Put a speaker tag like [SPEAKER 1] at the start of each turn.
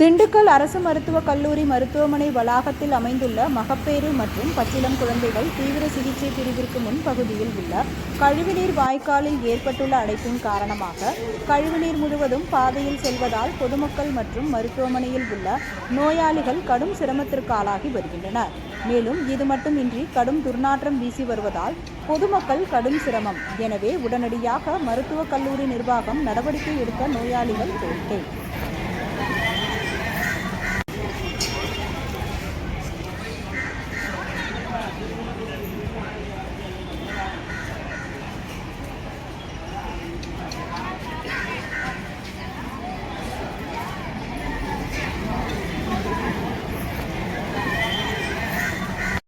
[SPEAKER 1] திண்டுக்கல் அரசு மருத்துவக் கல்லூரி மருத்துவமனை வளாகத்தில் அமைந்துள்ள மகப்பேறு மற்றும் பச்சிளம் குழந்தைகள் தீவிர சிகிச்சை பிரிவிற்கு முன் பகுதியில் உள்ள கழிவுநீர் வாய்க்காலில் ஏற்பட்டுள்ள அடைப்பின் காரணமாக கழிவுநீர் முழுவதும் பாதையில் செல்வதால் பொதுமக்கள் மற்றும் மருத்துவமனையில் உள்ள நோயாளிகள் கடும் சிரமத்திற்கு ஆளாகி வருகின்றனர். மேலும் இது மட்டுமின்றி கடும் துர்நாற்றம் வீசி வருவதால் பொதுமக்கள் கடும் சிரமம். எனவே உடனடியாக மருத்துவக் கல்லூரி நிர்வாகம் நடவடிக்கை எடுக்க நோயாளிகள் கோரிக்கை. Thank you.